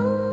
Oh.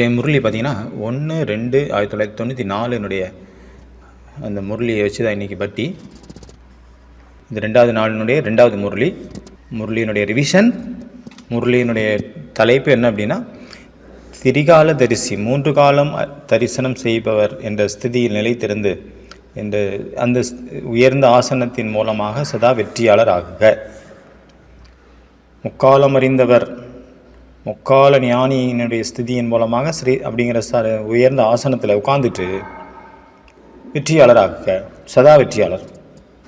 இன்றைய முரளி பார்த்தீங்கன்னா ஒன்று ரெண்டு ஆயிரத்தி தொள்ளாயிரத்தி தொண்ணூற்றி நாலுனுடைய அந்த முரளியை வச்சு தான் இன்றைக்கி பட்டி இது ரெண்டாவது நாளினுடைய ரெண்டாவது முரளி முரளியினுடைய ரிவிஷன் முரளியினுடைய தலைப்பு என்ன அப்படின்னா திரிகால தரிசி மூன்று காலம் தரிசனம் செய்பவர் என்ற ஸ்திதியில் நிலைத்திருந்து என்ற அந்த உயர்ந்த ஆசனத்தின் மூலமாக சதா வெற்றியாளர் ஆகுக முக்காலம் அறிந்தவர் முக்கால ஞானியினுடைய ஸ்திதியின் மூலமாக ஸ்ரீ அப்படிங்கிற ச உயர்ந்த ஆசனத்தில் உட்கார்ந்துட்டு வெற்றியாளராக சதா வெற்றியாளர்.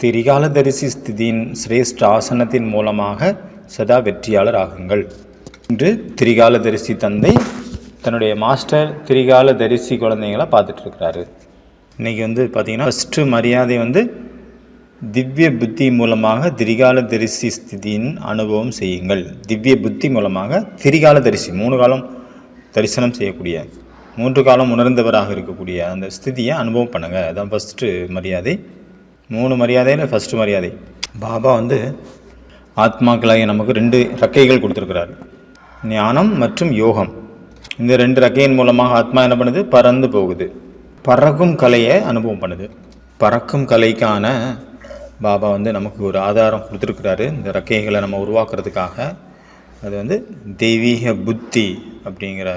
திரிகால தரிசி ஸ்திதியின் சிரேஷ்ட ஆசனத்தின் மூலமாக சதா வெற்றியாளர் ஆகுங்கள். இன்று திரிகால தரிசி தந்தை தன்னுடைய மாஸ்டர் திரிகால தரிசி குழந்தைங்களை பார்த்துட்டு இருக்கிறாரு. இன்னைக்கு வந்து பார்த்திங்கன்னா ஃபஸ்ட்டு மரியாதை வந்து திவ்ய புத்தி மூலமாக திரிகால தரிசி ஸ்திதியின் அனுபவம் செய்யுங்கள். திவ்ய புத்தி மூலமாக திரிகால தரிசி மூணு காலம் தரிசனம் செய்யக்கூடிய மூன்று காலம் உணர்ந்தவராக இருக்கக்கூடிய அந்த ஸ்திதியை அனுபவம் பண்ணுங்கள் அதான் ஃபஸ்ட்டு மரியாதை. மூணு மரியாதையில் ஃபஸ்ட்டு மரியாதை. பாபா வந்து ஆத்மாக்களாகிய நமக்கு ரெண்டு ரக்கைகள் கொடுத்துருக்கிறார். ஞானம் மற்றும் யோகம். இந்த ரெண்டு ரக்கையின் மூலமாக ஆத்மா என்ன பண்ணுது? பறந்து போகுது. பறக்கும் கலையை அனுபவம் பண்ணுது. பறக்கும் கலைக்கான பாபா வந்து நமக்கு ஒரு ஆதாரம் கொடுத்துருக்கிறாரு. இந்த ரக்கைகளை நம்ம உருவாக்குறதுக்காக. அது வந்து தெய்வீக புத்தி அப்படிங்கிற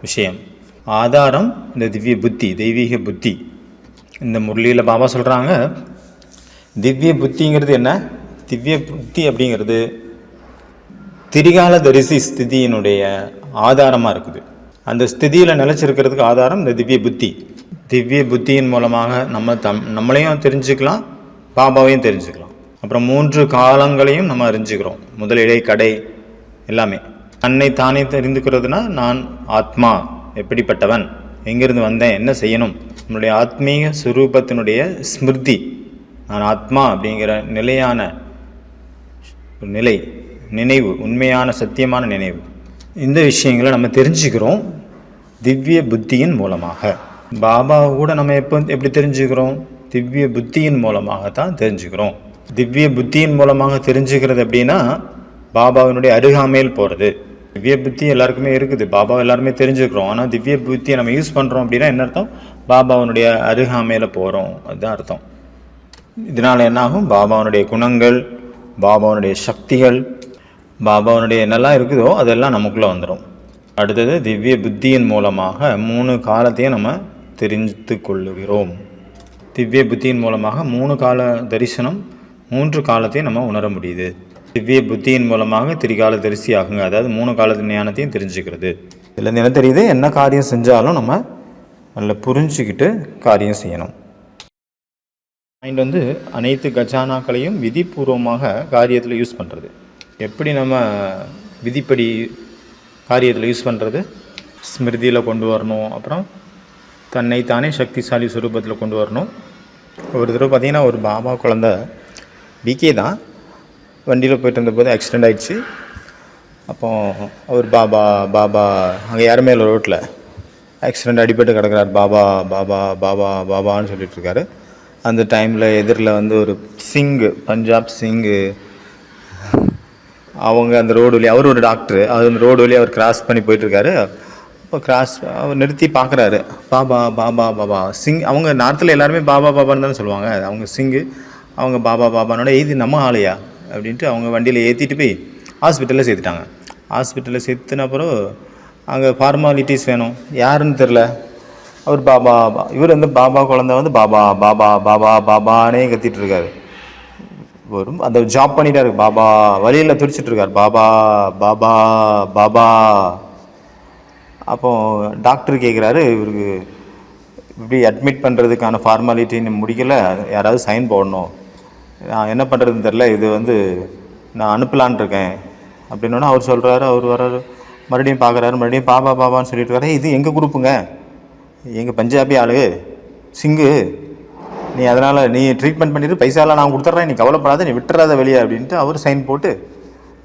விஷயம். ஆதாரம் இந்த திவ்ய புத்தி தெய்வீக புத்தி. இந்த முரளியில் பாபா சொல்கிறாங்க திவ்ய புத்திங்கிறது என்ன? திவ்ய புத்தி அப்படிங்கிறது திரிகால தரிசி ஸ்திதியினுடைய ஆதாரமாக இருக்குது. அந்த ஸ்திதியில் நிலச்சிருக்கிறதுக்கு ஆதாரம் இந்த திவ்ய புத்தி. திவ்ய புத்தியின் மூலமாக நம்ம தம் நம்மளையும் தெரிஞ்சுக்கலாம் பாபாவையும் தெரிஞ்சுக்கலாம். அப்புறம் மூன்று காலங்களையும் நம்ம அறிஞ்சுக்கிறோம். முதலிடை கடை எல்லாமே. தன்னை தானே தெரிந்துக்கிறதுனா நான் ஆத்மா எப்படிப்பட்டவன் எங்கிருந்து வந்தேன் என்ன செய்யணும்? நம்மளுடைய ஆத்மீக சுரூபத்தினுடைய ஸ்மிருதி. நான் ஆத்மா அப்படிங்கிற நிலையான ஒரு நிலை நினைவு உண்மையான சத்தியமான நினைவு. இந்த விஷயங்களை நம்ம தெரிஞ்சுக்கிறோம் திவ்ய புத்தியின் மூலமாக. பாபாவை கூட நம்ம எப்போ எப்படி தெரிஞ்சுக்கிறோம்? திவ்ய புத்தியின் மூலமாக தான் தெரிஞ்சுக்கிறோம். திவ்ய புத்தியின் மூலமாக தெரிஞ்சுக்கிறது அப்படின்னா பாபாவினுடைய அருகாமையில் போகிறது திவ்ய புத்தி எல்லாருக்குமே இருக்குது. பாபா எல்லாருமே தெரிஞ்சுக்கிறோம். ஆனால் திவ்ய புத்தியை நம்ம யூஸ் பண்ணுறோம் அப்படின்னா என்ன அர்த்தம்? பாபாவினுடைய அருகாமையில் போகிறோம் அதுதான் அர்த்தம். இதனால் என்னாகும்? பாபாவனுடைய குணங்கள் பாபாவனுடைய சக்திகள் பாபாவனுடைய என்னெல்லாம் இருக்குதோ அதெல்லாம் நமக்குள்ளே வந்துடும் அடுத்தது திவ்ய புத்தியின் மூலமாக மூணு காலத்தையும் நம்ம தெரிந்து கொள்ளுகிறோம். திவ்ய புத்தியின் மூலமாக மூணு கால தரிசனம் மூன்று காலத்தையும் நம்ம உணர முடியுது. திவ்ய புத்தியின் மூலமாக திரிகால தரிசி ஆகுங்க. அதாவது மூணு கால ஞானத்தையும் தெரிஞ்சுக்கிறது. இதில் என்ன தெரியுது? என்ன காரியம் செஞ்சாலும் நம்ம நல்லா புரிஞ்சுக்கிட்டு காரியம் செய்யணும். மைண்ட் வந்து அனைத்து கஜானாக்களையும் விதிபூர்வமாக காரியத்தில் யூஸ் பண்ணுறது எப்படி நம்ம விதிப்படி காரியத்தில் யூஸ் பண்ணுறது ஸ்மிருதியில் கொண்டு வரணும். அப்புறம் தன்னை தானே சக்திசாலி சுரூபத்தில் கொண்டு வரணும். ஒரு தடவை பார்த்தீங்கன்னா ஒரு பாபா குழந்த பிகே தான். வண்டியில் போயிட்டு இருந்தபோது ஆக்சிடெண்ட் ஆகிடுச்சு அப்போ அவர் பாபா பாபா அங்கே யாருமே இல்லை ரோட்டில் ஆக்சிடெண்ட் அடிபட்டு கிடக்கிறார். பாபா பாபா பாபா பாபான்னு சொல்லிட்டு இருக்காரு. அந்த டைமில் எதிரில் வந்து ஒரு சிங்கு பஞ்சாப் சிங்கு அவங்க அந்த ரோடு வழி அவர் ஒரு டாக்டர் அவர் அந்த ரோடு வழி அவர் கிராஸ் பண்ணி போயிட்டுருக்காரு இப்போ கிராஸ் அவர் நிறுத்தி பார்க்குறாரு. பாபா பாபா பாபா. சிங் அவங்க நார்த்தில் எல்லாருமே பாபா பாபான்னு தானே சொல்லுவாங்க. அவங்க சிங்கு அவங்க பாபா பாபானோட இது நம்ம ஆளையா? அப்படின்ட்டு அவங்க வண்டியில் ஏற்றிட்டு போய் ஹாஸ்பிட்டலில் சேர்த்துட்டாங்க. ஹாஸ்பிட்டலில் சேர்த்துன அப்புறம் அங்கே ஃபார்மாலிட்டிஸ் வேணும். யாருன்னு தெரில அவர் பாபா பா- இவர் வந்து பாபா குழந்த வந்து பாபா பாபா பாபா பாபானே கத்திட்டு இருக்காரு. வரும் அந்த ஜாப் பண்ணிட்டாரு. பாபா வழியில் துடிச்சிட்டுருக்கார் பாபா பாபா பாபா. அப்போ டாக்டர் கேட்குறாரு இவருக்கு இப்படி அட்மிட் பண்ணுறதுக்கான ஃபார்மாலிட்டின்னு முடிக்கல யாராவது சைன் போடணும். நான் என்ன பண்ணுறதுன்னு தெரில இது வந்து நான் அனுப்பலான் இருக்கேன். அப்படின்னோடனே அவர் சொல்கிறாரு அவர் வர்றாரு. மறுபடியும் பார்க்குறாரு மறுபடியும் பாபா பாபான்னு சொல்லிட்டு இருக்காரு. இது எங்கள் குரூப்புங்க? எங்கள் பஞ்சாபி ஆளு சிங்கு. நீ அதனால் நீ ட்ரீட்மெண்ட் பண்ணிவிட்டு பைசாலாம் நான் கொடுத்துட்றேன் நீ கவலைப்படாத நீ விட்டுறாத வெளியே அப்படின்ட்டு அவர் சைன் போட்டு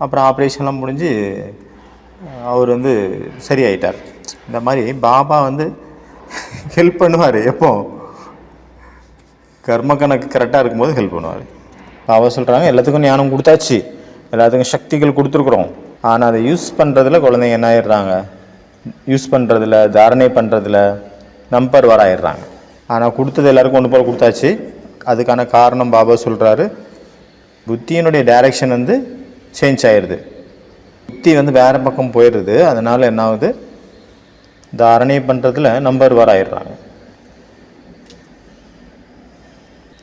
அப்புறம் ஆப்ரேஷன்லாம் முடிஞ்சு அவர் வந்து சரியாயிட்டார். இந்த மாதிரி பாபா வந்து ஹெல்ப் பண்ணுவார். எப்போ? கர்ம கணக்கு கரெக்டாக இருக்கும்போது ஹெல்ப் பண்ணுவார். பாபா சொல்கிறாங்க எல்லாத்துக்கும் ஞானம் கொடுத்தாச்சு. எல்லாத்துக்கும் சக்திகள் கொடுத்துருக்குறோம். ஆனால் அதை யூஸ் பண்ணுறதுல குழந்தைங்க என்ன ஆயிடுறாங்க? யூஸ் பண்ணுறதுல தாரணை பண்ணுறதுல நம்பர் வர ஆயிடுறாங்க. ஆனால் கொடுத்தது எல்லாருக்கும் ஒன்று போல் கொடுத்தாச்சு. அதுக்கான காரணம் பாபா சொல்கிறாரு புத்தியினுடைய டைரக்ஷன் வந்து சேஞ்ச் ஆயிடுது புத்தி வந்து வேறு பக்கம் போயிடுது. அதனால் என்ன ஆகுது தாரணை பண்ணுறதுல நம்பர் வர ஆயிடுறாங்க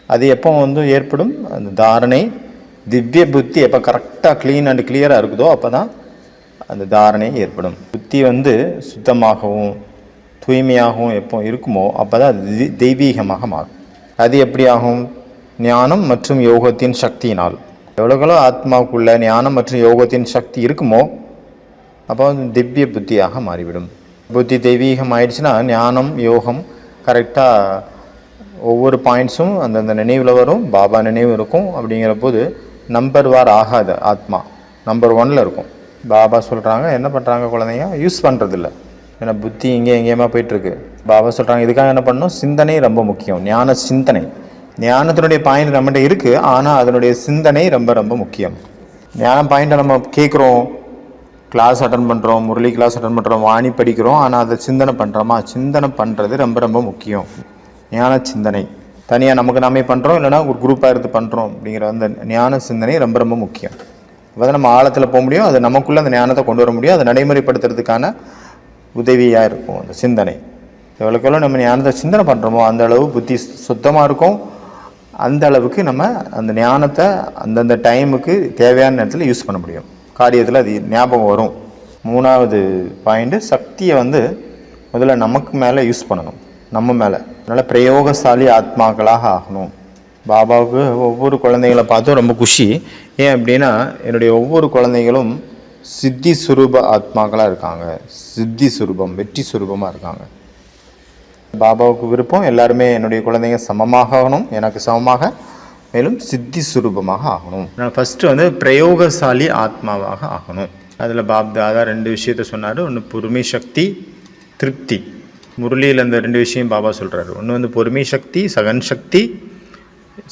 அது எப்போ வந்து ஏற்படும்? அந்த தாரணை திவ்ய புத்தி எப்போ கரெக்டாக க்ளீன் அண்ட் கிளியராக இருக்குதோ அப்போ தான் அந்த தாரணை ஏற்படும். புத்தி வந்து சுத்தமாகவும் தூய்மையாகவும் எப்போ இருக்குமோ அப்போ தான் அது தி- தெய்வீகமாக மாறும். அது எப்படி ஆகும் ஞானம் மற்றும் யோகத்தின் சக்தியினால். எவ்வளோக்கெல்லாம் ஆத்மாவுக்குள்ள ஞானம் மற்றும் யோகத்தின் சக்தி இருக்குமோ அப்போ வந்து திவ்ய புத்தியாக மாறிவிடும். புத்தி தெய்வீகம் ஆயிடுச்சுன்னா ஞானம் யோகம் கரெக்டாக ஒவ்வொரு பாயிண்ட்ஸும் அந்தந்த நினைவில் வரும் பாபா நினைவு இருக்கும் அப்படிங்கிற போது நம்பர் வார் ஆகாது ஆத்மா. நம்பர் ஒனில் இருக்கும். பாபா சொல்கிறாங்க என்ன பண்ணுறாங்க குழந்தைங்க? யூஸ் பண்ணுறதில்ல ஏன்னா புத்தி இங்கே எங்கேயுமா போயிட்டுருக்கு பாபா சொல்கிறாங்க இதுக்காக என்ன பண்ணணும்? சிந்தனை ரொம்ப முக்கியம். ஞான சிந்தனை. ஞானத்தினுடைய பாயிண்ட் நம்மகிட்ட இருக்குது ஆனால் அதனுடைய சிந்தனை ரொம்ப ரொம்ப முக்கியம். ஞான பாயிண்ட்டை நம்ம கேட்குறோம் கிளாஸ் அட்டன் பண்ணுறோம் முரளி கிளாஸ் அட்டன் பண்ணுறோம் வாணி படிக்கிறோம். ஆனால் அதை சிந்தனை பண்ணுறோமா சிந்தனை பண்ணுறது ரொம்ப ரொம்ப முக்கியம். ஞான சிந்தனை. தனியாக நமக்கு நாமே பண்ணுறோம் இல்லைன்னா ஒரு குரூப்பாக இருந்து பண்ணுறோம் அப்படிங்கிற அந்த ஞான சிந்தனை ரொம்ப ரொம்ப முக்கியம். அப்போ நம்ம ஆழத்தில் போக முடியும். அது நமக்குள்ளே அந்த ஞானத்தை கொண்டு வர முடியும். அதை நடைமுறைப்படுத்துறதுக்கான உதவியாக இருக்கும் அந்த சிந்தனை. எவ்வளோக்கு எவ்வளோ நம்ம ஞானத்தை சிந்தனை பண்ணுறோமோ அந்த அளவு புத்தி சுத்தமாக இருக்கும். அந்த அளவுக்கு நம்ம அந்த ஞானத்தை அந்தந்த டைமுக்கு தேவையான நேரத்தில் யூஸ் பண்ண முடியும். காரியத்தில் அது ஞாபகம் வரும். மூணாவது பாயிண்ட்டு சக்தியை வந்து முதல்ல நமக்கு மேலே யூஸ் பண்ணணும். நம்ம மேலே. அதனால் பிரயோகசாலி ஆத்மாக்களாக ஆகணும். பாபாவுக்கு ஒவ்வொரு குழந்தைகளை பார்த்தும் ரொம்ப குஷி. ஏன் அப்படின்னா என்னுடைய ஒவ்வொரு குழந்தைகளும் சித்தி சுரூப ஆத்மாக்களாக இருக்காங்க. சித்தி சுரூபம் வெற்றி சுரூபமாக இருக்காங்க. பாபாவுக்கு விருப்பம். எல்லாருமே என்னுடைய குழந்தைங்க சமமாக ஆகணும். எனக்கு சமமாக மேலும் சித்தி சுரூபமாக ஆகணும். நான் ஃபஸ்ட்டு வந்து பிரயோகசாலி ஆத்மாவாக ஆகணும். அதில் பாப் தாதா ரெண்டு விஷயத்த சொன்னார். ஒன்று பொறுமை சக்தி திருப்தி. முரளியில் அந்த ரெண்டு விஷயம் பாபா சொல்கிறாரு ஒன்று வந்து பொறுமை சக்தி சகன் சக்தி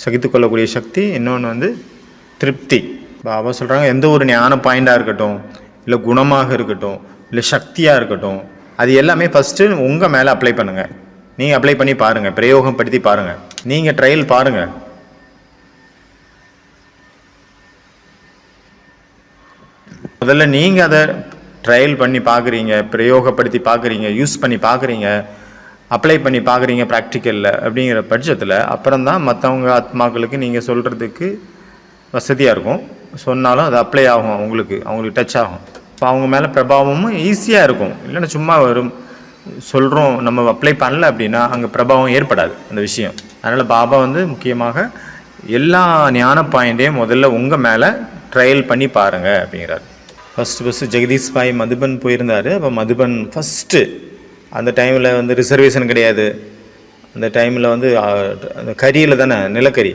சகித்து கொள்ளக்கூடிய சக்தி. இன்னொன்று வந்து திருப்தி. பாபா சொல்கிறாங்க எந்த ஒரு ஞான பாயிண்டாக இருக்கட்டும் இல்லை குணமாக இருக்கட்டும் இல்லை சக்தியாக இருக்கட்டும் அது எல்லாமே ஃபஸ்ட்டு உங்கள் மேலே அப்ளை பண்ணுங்கள் நீங்கள் அப்ளை பண்ணி பாருங்கள் பிரயோகம் படுத்தி பாருங்கள் நீங்கள் ட்ரையல் பாருங்கள் முதல்ல நீங்கள் அதை ட்ரையல் பண்ணி பார்க்குறீங்க பிரயோகப்படுத்தி பார்க்குறீங்க யூஸ் பண்ணி பார்க்குறீங்க அப்ளை பண்ணி பார்க்குறீங்க ப்ராக்டிக்கலில் அப்படிங்கிற பட்சத்தில் அப்புறம் தான் மற்றவங்க ஆத்மாக்களுக்கு நீங்கள் சொல்கிறதுக்கு வசதியாக இருக்கும். சொன்னாலும் அது அப்ளை ஆகும் அவங்களுக்கு அவங்களுக்கு டச் ஆகும். இப்போ அவங்க மேலே பிரபாவமும் ஈஸியாக இருக்கும். இல்லைன்னா சும்மா வரும். சொல்கிறோம் நம்ம அப்ளை பண்ணல அப்படின்னா அங்கே பிரபாவம் ஏற்படாது அந்த விஷயம். அதனால் பாபா வந்து முக்கியமாக எல்லா ஞான பாயிண்டையும் முதல்ல உங்கள் மேலே ட்ரையல் பண்ணி பாருங்கள் அப்படிங்கிறார். ஃபஸ்ட்டு ஃபஸ்ட்டு ஜெகதீஷ் பாய் மதுபன் போயிருந்தார். அப்போ மதுபன் ஃபஸ்ட்டு அந்த டைமில் வந்து ரிசர்வேஷன் கிடையாது. அந்த டைமில் வந்து அந்த கரியில் தானே நிலக்கரி.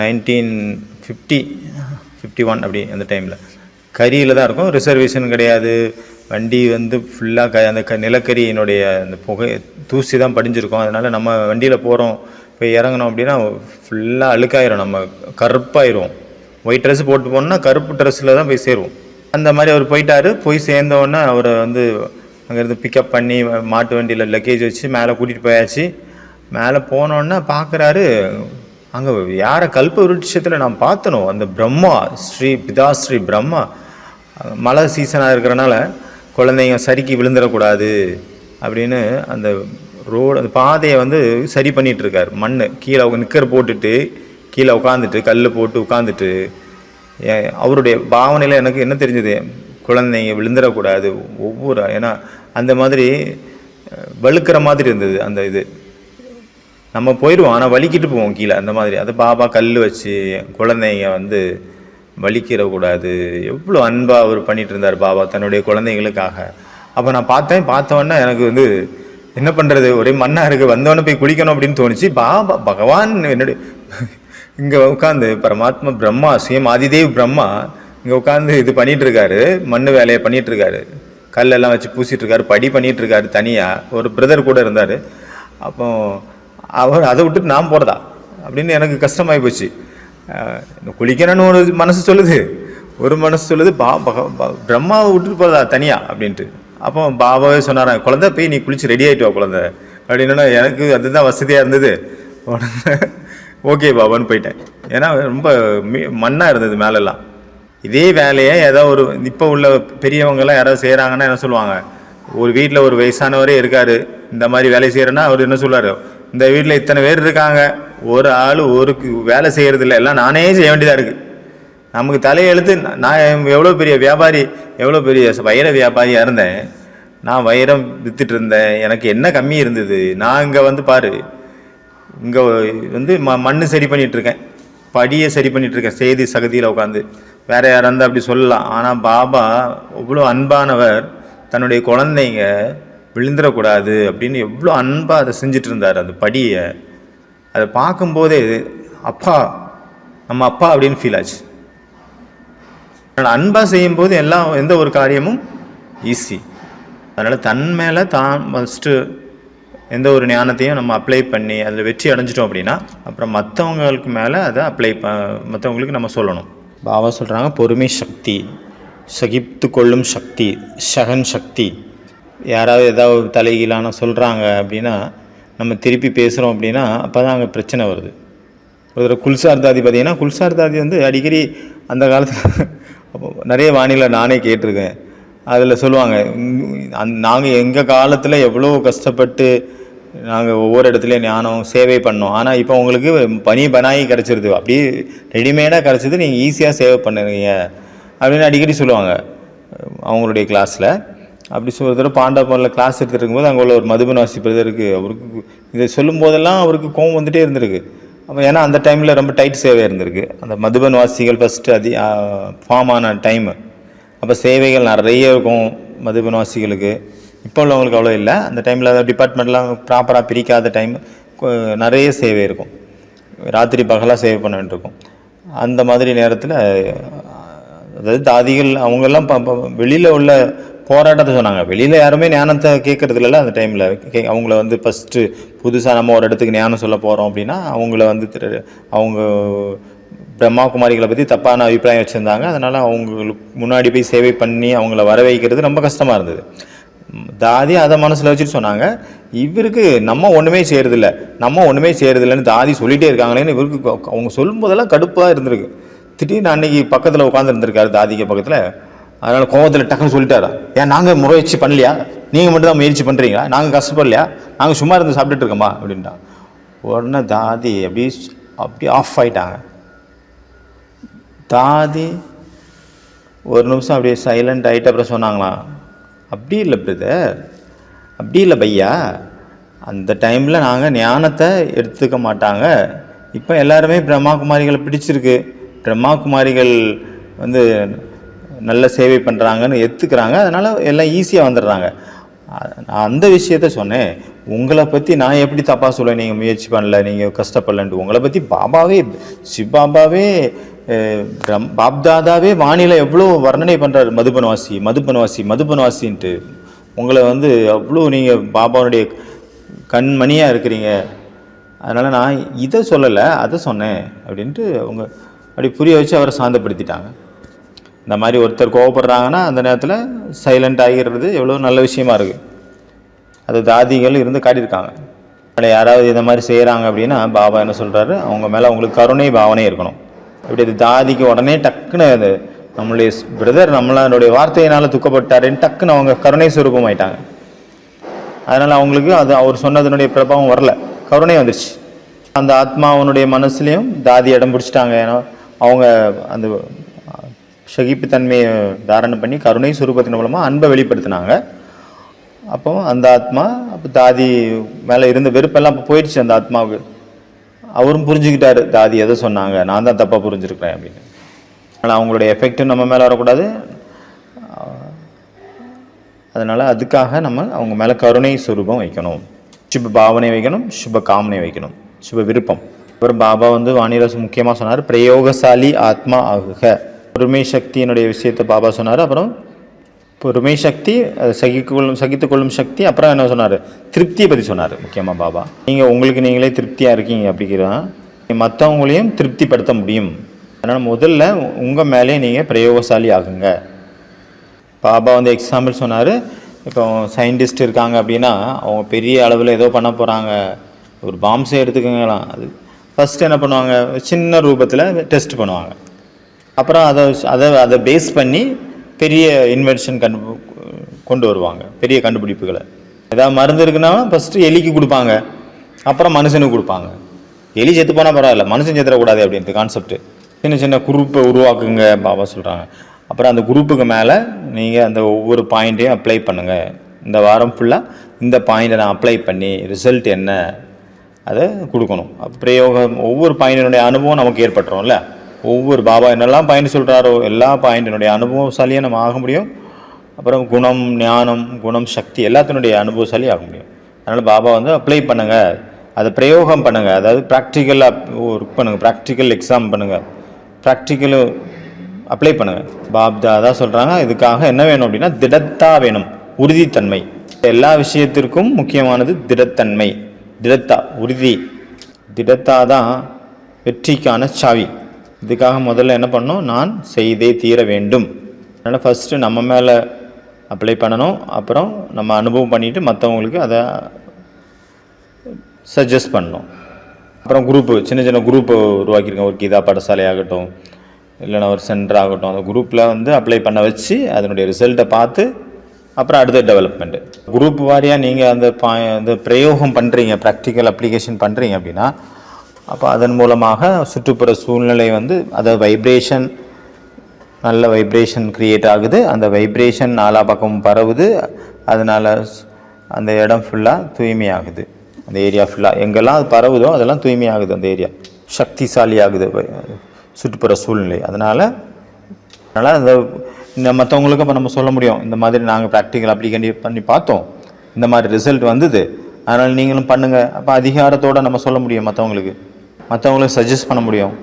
நைன்டீன் ஃபிஃப்டி ஃபிஃப்டி ஒன் அப்படி அந்த டைமில் கரியில் தான் இருக்கும். ரிசர்வேஷன் கிடையாது. வண்டி வந்து ஃபுல்லாக க அந்த க நிலக்கரியினுடைய அந்த புகை தூசி தான் படிஞ்சிருக்கும். அதனால் நம்ம வண்டியில் போகிறோம் போய் இறங்கணும் அப்படின்னா ஃபுல்லாக அழுக்காயிரும். நம்ம கருப்பாயிரும். ஒயிட் ட்ரெஸ் போட்டு போனோம்னா கருப்பு ட்ரெஸ்ஸில் தான் போய் சேருவோம். அந்த மாதிரி அவர் போயிட்டார். போய் சேர்ந்தோடனே அவரை வந்து அங்கேருந்து பிக்கப் பண்ணி மாட்டு வண்டியில் லக்கேஜ் வச்சு மேலே கூட்டிகிட்டு போயாச்சு. மேலே போனோன்னே பார்க்குறாரு அங்கே யாரை கல்ப விருட்சத்தில் நான் பார்த்தனோ? அந்த பிரம்மா ஸ்ரீ பிதாஸ்ரீ பிரம்மா. மழை சீசனாக இருக்கிறனால குழந்தைங்க சறுக்கி விழுந்துடக்கூடாது அப்படின்னு அந்த ரோடு அந்த பாதையை வந்து சரி பண்ணிகிட்ருக்கார் மண் கீழே நிக்கர் போட்டுட்டு கீழே உட்காந்துட்டு கல் போட்டு உட்காந்துட்டு அவருடைய பாவனையில் எனக்கு என்ன தெரிஞ்சது? குழந்தைங்க விழுந்துடக்கூடாது. ஒவ்வொரு ஏன்னா அந்த மாதிரி அஹ், வழுக்கிற மாதிரி இருந்தது அந்த இது. நம்ம போயிடுவோம் ஆனால் வலிக்கிட்டு போவோம் கீழே அந்த மாதிரி. அது பாபா கல் வச்சு குழந்தைங்க வந்து வலிக்கிறக்கூடாது. எவ்வளோ அன்பாக அவர் பண்ணிட்டு இருந்தார் பாபா தன்னுடைய குழந்தைங்களுக்காக அப்போ நான் பார்த்தேன் பார்த்தவொன்னே எனக்கு வந்து என்ன பண்ணுறது ஒரே மண்ணாக இருக்குது வந்தோடனே போய் குளிக்கணும் அப்படின்னு தோணுச்சு. பாபா பகவான் என்னுடைய இங்கே உட்காந்து பரமாத்மா பிரம்மா சுயம் ஆதிதேவ் பிரம்மா இங்கே உட்காந்து இது பண்ணிட்டு இருக்காரு மண் வேலையை பண்ணிட்டு இருக்காரு கல்லெல்லாம் வச்சு பூசிட்டு இருக்காரு படி பண்ணிட்டு இருக்காரு தனியாக ஒரு பிரதர் கூட இருந்தார். அப்போ அவர் அதை விட்டுட்டு நான் போகிறதா அப்படின்னு எனக்கு கஷ்டமாகி போச்சு. குளிக்கணும்னு ஒரு மனசு சொல்லுது. ஒரு மனசு சொல்லுது பா பக- ப- பிரம்மாவை விட்டுட்டு போகிறதா தனியாக அப்படின்ட்டு. அப்போ பாபாவே சொன்னாரான் குழந்தை போய் நீ குளிச்சு ரெடி ஆகிட்டு வா குழந்தை. அப்படின்னா எனக்கு அதுதான் வசதியாக இருந்தது. உடனே ஓகே பாபான்னு போயிட்டேன். ஏன்னா ரொம்ப மண்ணாக இருந்தது மேலெல்லாம். இதே வேலையை ஏதோ ஒரு இப்போ உள்ள பெரியவங்கெல்லாம் யாராவது செய்கிறாங்கன்னா என்ன சொல்லுவாங்க? ஒரு வீட்டில் ஒரு வயசானவரே இருக்கார். இந்த மாதிரி வேலை செய்கிறேன்னா அவர் என்ன சொல்வார் இந்த வீட்டில் இத்தனை பேர் இருக்காங்க. ஒரு ஆள் ஒரு வேலை செய்கிறது இல்லை எல்லாம் நானே செய்ய வேண்டியதாக இருக்குது நமக்கு தலையெழுத்து நான் எவ்வளோ பெரிய வியாபாரி எவ்வளோ பெரிய வைர வியாபாரியாக இருந்தேன். நான் வைரம் வித்துட்டு இருந்தேன். எனக்கு என்ன கம்மி இருந்தது? நான் இங்கே வந்து பாரு. இங்கே வந்து ம மண் சரி பண்ணிகிட்ருக்கேன் படியை சரி பண்ணிகிட்ருக்கேன் இருக்கேன். செய்தி சகதியில் உட்காந்து வேற யாராக இருந்தால் அப்படி சொல்லலாம். ஆனால் பாபா அவ்வளோ அன்பானவர். தன்னுடைய குழந்தைங்க விழுந்துடக்கூடாது அப்படின்னு எவ்வளோ அன்பாக அதை செஞ்சுட்டு இருந்தார் அந்த படியை. அதை பார்க்கும்போதே அப்பா நம்ம அப்பா அப்படின்னு ஃபீல் ஆச்சு. அதனால் அன்பாக செய்யும்போது எல்லா எந்த ஒரு காரியமும் ஈஸி அதனால் தன் மேலே தான் ஃபஸ்ட்டு எந்த ஒரு ஞானத்தையும் நம்ம அப்ளை பண்ணி அதில் வெற்றி அடைஞ்சிட்டோம் அப்படின்னா அப்புறம் மற்றவங்களுக்கு மேலே அதை அப்ளை ப மற்றவங்களுக்கு நம்ம சொல்லணும். பாபா சொல்கிறாங்க பொறுமை சக்தி. சகித்து கொள்ளும் சக்தி. சகன் சக்தி. யாராவது ஏதாவது தலைகீழான சொல்கிறாங்க அப்படின்னா நம்ம திருப்பி பேசுகிறோம் அப்படின்னா அப்போ தான் அங்கே பிரச்சனை வருது. ஒரு தடவை குல்சார் தாதி பார்த்தீங்கன்னா குல்சார் தாதி வந்து அடிக்கடி அந்த காலத்தில் நிறைய வானிலை நானே கேட்டிருக்கேன். அதில் சொல்லுவாங்க அந் நாங்கள் எங்கள் காலத்தில் எவ்வளோ கஷ்டப்பட்டு நாங்கள் ஒவ்வொரு இடத்துலையும் ஞானம் சேவை பண்ணோம். ஆனால் இப்போ உங்களுக்கு பனி பனாயி கிடச்சிருது அப்படியே ரெடிமேடாக கிடச்சிது நீங்கள் ஈஸியாக சேவை பண்ணுறீங்க. அப்படின்னு அடிக்கடி சொல்லுவாங்க அவங்களுடைய கிளாஸில் அப்படி சொல்ல தடவை பாண்டவனில் கிளாஸ் எடுத்துட்டு இருக்கும்போது அங்கே உள்ள ஒரு மதுபனாசி பிரதருக்கு அவருக்கு இதை சொல்லும் போதெல்லாம் அவருக்கு கோவம் வந்துகிட்டே இருந்திருக்கு. அப்போ ஏன்னா அந்த டைமில் ரொம்ப டைட் சேவை இருந்திருக்கு. அந்த மதுபன் வாசிகள் ஃபஸ்ட்டு அதி ஃபார்ம் ஆன டைமு அப்போ சேவைகள் நிறைய இருக்கும் மதுபன் வாசிகளுக்கு. இப்போ உள்ளவங்களுக்கு அவ்வளோ இல்லை. அந்த டைமில் டிபார்ட்மெண்ட்லாம் ப்ராப்பராக பிரிக்காத டைம் நிறைய சேவை இருக்கும். ராத்திரி பகலாக சேவை பண்ண வேண்டியிருக்கும். அந்த மாதிரி நேரத்தில் அதாவது தாதிகள் அவங்கெல்லாம் வெளியில் உள்ள போராட்டத்தை சொன்னாங்க. வெளியில் யாருமே ஞானத்தை கேட்கறது இல்லைல்ல அந்த டைமில் கே அவங்கள வந்து ஃபஸ்ட்டு புதுசாக நம்ம ஒரு இடத்துக்கு ஞானம் சொல்ல போகிறோம் அப்படின்னா அவங்கள வந்து திரு- அவங்க பிரம்மா குமாரிகளை பற்றி தப்பான அபிப்பிராயம் வச்சுருந்தாங்க. அதனால் அவங்களுக்கு முன்னாடி போய் சேவை பண்ணி அவங்கள வர வைக்கிறது ரொம்ப கஷ்டமாக இருந்தது. தாதி அதை மனசில் வச்சுட்டு சொன்னாங்க. இவருக்கு நம்ம ஒன்றுமே செய்கிறதில்ல நம்ம ஒன்றுமே செய்கிறதில்லன்னு தாதி சொல்லிகிட்டே இருக்காங்களேன்னு இவருக்கு அவங்க சொல்லும்போதெல்லாம் கடுப்பாக இருந்திருக்கு. திடீர்னு அன்னைக்கு பக்கத்தில் உட்காந்துருந்துருக்காரு தாதிக்கு பக்கத்தில். அதனால் கோபத்தில் டக்குன்னு சொல்லிட்டாரா. ஏன் நாங்கள் முயற்சி பண்ணலையா? நீங்கள் மட்டும் தான் முயற்சி பண்ணுறீங்களா நாங்கள் கஷ்டப்படலையா? நாங்கள் சும்மா இருந்து சாப்பிட்டுட்டு இருக்கோமா? அப்படின்ட்டா உடனே தாதி அப்படி அப்படி ஆஃப் ஆயிட்டாங்க. தாதி ஒரு நிமிஷம் அப்படியே சைலண்ட் ஆகிட்டு அப்புறம் சொன்னாங்களாம். அப்படி இல்லை பிரதர் அப்படி இல்லை பையா. அந்த டைமில் நாங்கள் ஞானத்தை எடுத்துக்க மாட்டாங்க. இப்போ எல்லாருமே பிரம்மா குமாரிகளை பிடிச்சிருக்கு. பிரம்மா குமாரிகள் வந்து நல்ல சேவை பண்ணுறாங்கன்னு எடுத்துக்கிறாங்க அதனால் எல்லாம் ஈஸியாக வந்துடுறாங்க. நான் அந்த விஷயத்த சொன்னேன். உங்களை பற்றி நான் எப்படி தப்பாக சொல்ல நீங்கள் முயற்சி பண்ணல நீங்கள் கஷ்டப்படலன்ட்டு. உங்களை பற்றி பாபாவே சிவபாபாவே பிரம் பாப்தாதாவே வானிலை எவ்வளோ வர்ணனை பண்ணுறாரு மதுபனவாசி மதுபனவாசி மதுபனவாசின்ட்டு. உங்களை வந்து அவ்வளோ நீங்கள் பாபாவுடைய கண்மணியாக இருக்கிறீங்க. அதனால் நான் இதை சொல்லலை அதை சொன்னேன் அப்படின்ட்டு அவங்க அப்படி புரிய வச்சு அவரை சாந்தப்படுத்திட்டாங்க. இந்த மாதிரி ஒருத்தர் கோவப்படுறாங்கன்னா அந்த நேரத்தில் சைலண்ட் ஆகிடுறது எவ்வளோ நல்ல விஷயமா இருக்குது அது தாதிகள் இருந்து காட்டியிருக்காங்க. அதில் யாராவது இந்த மாதிரி செய்கிறாங்க அப்படின்னா பாபா என்ன சொல்கிறாரு அவங்க மேலே அவங்களுக்கு கருணை பாவனை இருக்கணும். இப்படி அது தாதிக்கு உடனே டக்குன்னு அது நம்மளுடைய பிரதர் நம்மளுடைய வார்த்தையினால் துக்கப்பட்டாருன்னு டக்குன்னு அவங்க கருணை சுரூபம் ஆயிட்டாங்க. அதனால் அவங்களுக்கு அது அவர் சொன்னதனுடைய பிரபாவம் வரல. கருணை வந்துருச்சு. அந்த ஆத்மாவனுடைய மனசுலையும் தாதி இடம் பிடிச்சிட்டாங்க. ஏன்னா அவங்க அந்த சகிப்புத்தன்மையை தன்மையை பண்ணி கருணை சுரூபத்தின் மூலமாக அன்பை வெளிப்படுத்தினாங்க. அப்போ அந்த ஆத்மா அப்போ தாதி மேலே இருந்த வெறுப்பெல்லாம் அப்போ போயிடுச்சு அந்த ஆத்மாவுக்கு. அவரும் புரிஞ்சுக்கிட்டாரு தாதி எதை சொன்னாங்க? நான் தான் தப்பாக புரிஞ்சிருக்கிறேன் அப்படின்னு. ஆனால் அவங்களுடைய எஃபெக்ட்டும் நம்ம மேலே வரக்கூடாது. அதனால் அதுக்காக நம்ம அவங்க மேலே கருணை சுரூபம் வைக்கணும். சுப பாவனை வைக்கணும் சுப காமனை வைக்கணும். சுப விருப்பம். அப்புறம் பாபா வந்து வாணிரசு முக்கியமாக சொன்னார் பிரயோகசாலி ஆத்மா ஆகுக. பொறுமை சக்தியினுடைய விஷயத்தை பாபா சொன்னார். அப்புறம் பொறுமை சக்தி அது சகிக்கொள்ளும் சகித்துக்கொள்ளும் சக்தி. அப்புறம் என்ன சொன்னார்? திருப்தியை பற்றி சொன்னார் முக்கியமாக பாபா. நீங்கள் உங்களுக்கு நீங்களே திருப்தியாக இருக்கீங்க அப்படிங்கிறான் மற்றவங்களையும் திருப்திப்படுத்த முடியும். அதனால் முதல்ல உங்கள் மேலே நீங்கள் பிரயோகசாலி ஆகுங்க. பாபா வந்து எக்ஸாம்பிள் சொன்னார். இப்போ சயின்டிஸ்ட் இருக்காங்க அப்படின்னா அவங்க பெரிய அளவில் ஏதோ பண்ண போகிறாங்க ஒரு பாம்ஸை எடுத்துக்கங்களாம். அது ஃபஸ்ட்டு என்ன பண்ணுவாங்க? சின்ன ரூபத்தில் டெஸ்ட் பண்ணுவாங்க. அப்புறம் அதை அதை அதை பேஸ் பண்ணி பெரிய இன்வென்ஷன் கண்டு கொண்டு வருவாங்க. பெரிய கண்டுபிடிப்புகளை. ஏதாவது மருந்து இருக்குன்னா ஃபஸ்ட்டு எலிக்கு கொடுப்பாங்க. அப்புறம் மனுஷனுக்கு கொடுப்பாங்க. எலி செத்து போனால் பரவாயில்ல. மனுஷன் செத்துடக்கூடாது அப்படின்ட்டு கான்செப்ட் சின்ன சின்ன குரூப்பை உருவாக்குங்க பாபா சொல்கிறாங்க அப்புறம் அந்த குரூப்புக்கு மேலே நீங்கள் அந்த ஒவ்வொரு பாயிண்ட்டையும் அப்ளை பண்ணுங்கள் இந்த வாரம் ஃபுல்லாக இந்த பாயிண்ட்டை நான் அப்ளை பண்ணி ரிசல்ட் என்ன அதை கொடுக்கணும். பிரயோகம் ஒவ்வொரு பாயிண்டினுடைய அனுபவம் நமக்கு ஏற்பட்டுரும்ல. ஒவ்வொரு பாபா என்னெல்லாம் பாயிண்ட் சொல்கிறாரோ எல்லா பாயிண்டினுடைய அனுபவசாலியாக நம்ம ஆக முடியும். அப்புறம் குணம் ஞானம் குணம் சக்தி எல்லாத்தினுடைய அனுபவசாலி ஆக முடியும். அதனால் பாபா வந்து அப்ளை பண்ணுங்கள் அதை பிரயோகம் பண்ணுங்கள் அதாவது ப்ராக்டிக்கலாக ஒர்க் பண்ணுங்கள் ப்ராக்டிக்கல் எக்ஸாம் பண்ணுங்கள் ப்ராக்டிக்கலு அப்ளை பண்ணுங்கள் பாப்தா தான் சொல்கிறாங்க இதுக்காக என்ன வேணும் அப்படின்னா திடத்தா வேணும். உறுதித்தன்மை. எல்லா விஷயத்திற்கும் முக்கியமானது திடத்தன்மை. திடத்தா உறுதி. திடத்தா தான் வெற்றிக்கான சாவி. இதுக்காக முதல்ல என்ன பண்ணணும்? நான் செய்தே தீர வேண்டும். அதனால் ஃபஸ்ட்டு நம்ம மேலே அப்ளை பண்ணணும். அப்புறம் நம்ம அனுபவம் பண்ணிவிட்டு மற்றவங்களுக்கு அதை சஜஸ்ட் பண்ணணும். அப்புறம் குரூப்பு சின்ன சின்ன குரூப்பு உருவாக்கியிருக்கேன். ஒரு கீதா பாடசாலை ஆகட்டும் இல்லைன்னா ஒரு சென்டர் ஆகட்டும். அந்த குரூப்பில் வந்து அப்ளை பண்ண வச்சு அதனுடைய ரிசல்ட்டை பார்த்து அப்புறம் அடுத்த டெவலப்மெண்ட்டு குரூப் வாரியாக நீங்கள் அந்த பா அந்த பிரயோகம் பண்ணுறீங்க ப்ராக்டிக்கல் அப்ளிகேஷன் பண்ணுறீங்க அப்படின்னா அப்போ அதன் மூலமாக சுற்றுப்புற சூழ்நிலை வந்து அதை வைப்ரேஷன் நல்ல வைப்ரேஷன் க்ரியேட் ஆகுது. அந்த வைப்ரேஷன் நாலா பக்கமும் பரவுது. அதனால் அந்த இடம் ஃபுல்லாக தூய்மையாகுது. அந்த ஏரியா ஃபுல்லாக எங்கெல்லாம் அது பரவுதோ அதெல்லாம் தூய்மையாகுது அந்த ஏரியா சக்திசாலி ஆகுது வை- சுற்றுப்புற சூழ்நிலை. அதனால் அதனால் அந்த இந்த மற்றவங்களுக்கும் இப்போ நம்ம சொல்ல முடியும். இந்த மாதிரி நாங்கள் ப்ராக்டிக்கல் அப்ளிகேண்டி பண்ணி பார்த்தோம். இந்த மாதிரி ரிசல்ட் வந்தது. அதனால் நீங்களும் பண்ணுங்கள் அப்போ அதிகாரத்தோடு நம்ம சொல்ல முடியும் மற்றவங்களுக்கு மற்றவங்களுக்கு சஜஸ்ட் பண்ண முடியும்.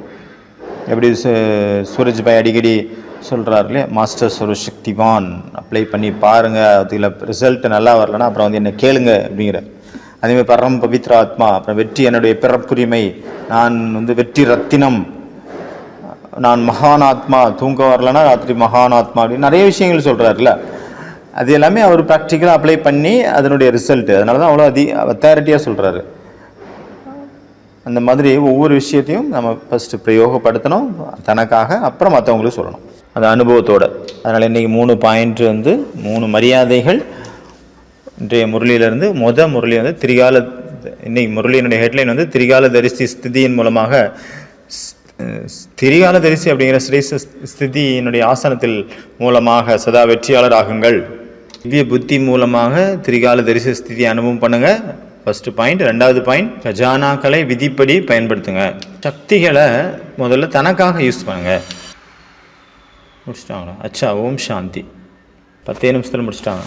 எப்படி சு- சூரஜ் பாய் அடிக்கடி சொல்கிறாரு இல்லையா? மாஸ்டர் ஒரு சக்திவான் அப்ளை பண்ணி பாருங்கள் அதில் ரிசல்ட் நல்லா வரலன்னா அப்புறம் வந்து என்னை கேளுங்க அப்படிங்கிற அதேமாதிரி பரம் பவித்ர ஆத்மா அப்புறம் வெற்றி என்னுடைய பிறப்புரிமை. நான் வந்து வெற்றி ரத்தினம். நான் மகான் ஆத்மா. தூங்க வரலன்னா ராத்திரி மகான் ஆத்மா அப்படின்னு நிறைய விஷயங்கள் சொல்கிறாருல அது எல்லாமே அவர் ப்ராக்டிக்கலாக அப்ளை பண்ணி அதனுடைய ரிசல்ட் அதனால தான் அவ்வளோ அதி அத்தாரிட்டியாக சொல்கிறாரு அந்த மாதிரி ஒவ்வொரு விஷயத்தையும் நம்ம ஃபஸ்ட்டு பிரயோகப்படுத்தணும் தனக்காக அப்புறம் மற்றவங்களுக்கு சொல்லணும். அந்த அனுபவத்தோட. அதனால் இன்றைக்கி மூணு பாயிண்ட் வந்து மூணு மரியாதைகள். இன்றைய முரளியிலிருந்து மொத முரளி வந்து திரிகால இன்னைக்கு முரளியினுடைய ஹெட்லைன் வந்து திரிகால தரிசி ஸ்திதியின் மூலமாக ஸ்- திரிகால தரிசி அப்படிங்கிற ஸ்ரீச ஸ்திதியினுடைய ஆசனத்தில் மூலமாக சதா வெற்றியாளர் ஆகுங்கள் திவ்ய புத்தி மூலமாக திரிகால தரிசி ஸ்திதி அனுபவம் பண்ணுங்கள் ஃபர்ஸ்ட் பாயிண்ட் ரெண்டாவது பாயிண்ட் கஜானாக்களை விதிப்படி பயன்படுத்துங்க. சக்திகளை முதல்ல தனக்காக யூஸ் பண்ணுங்க. முடிச்சிட்டாங்களா? அச்சா ஓம் சாந்தி. பத்தே நிமிஷத்தில் முடிச்சிட்டாங்க.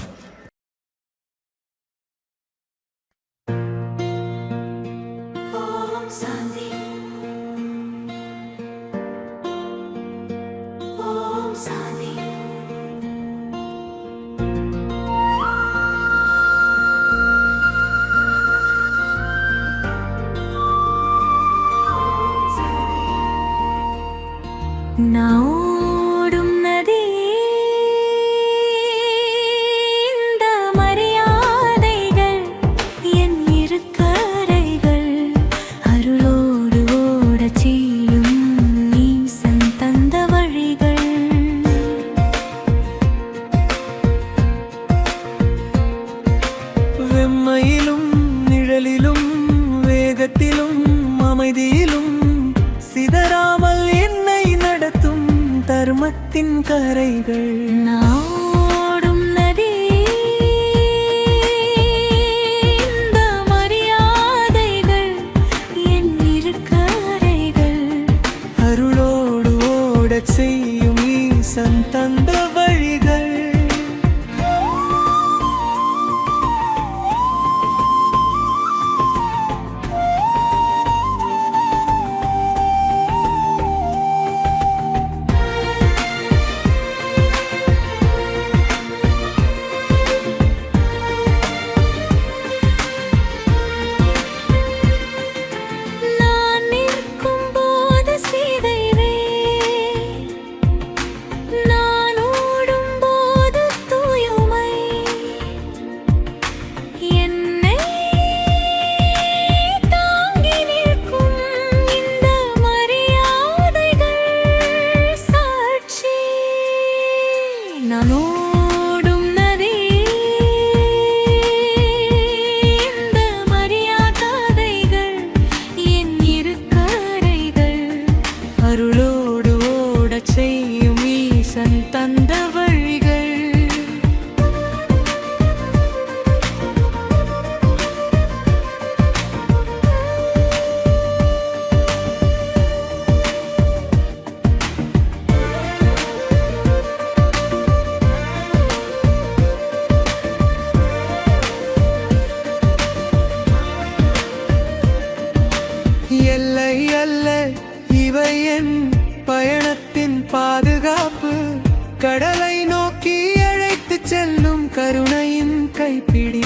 கைப்பிடிப்பு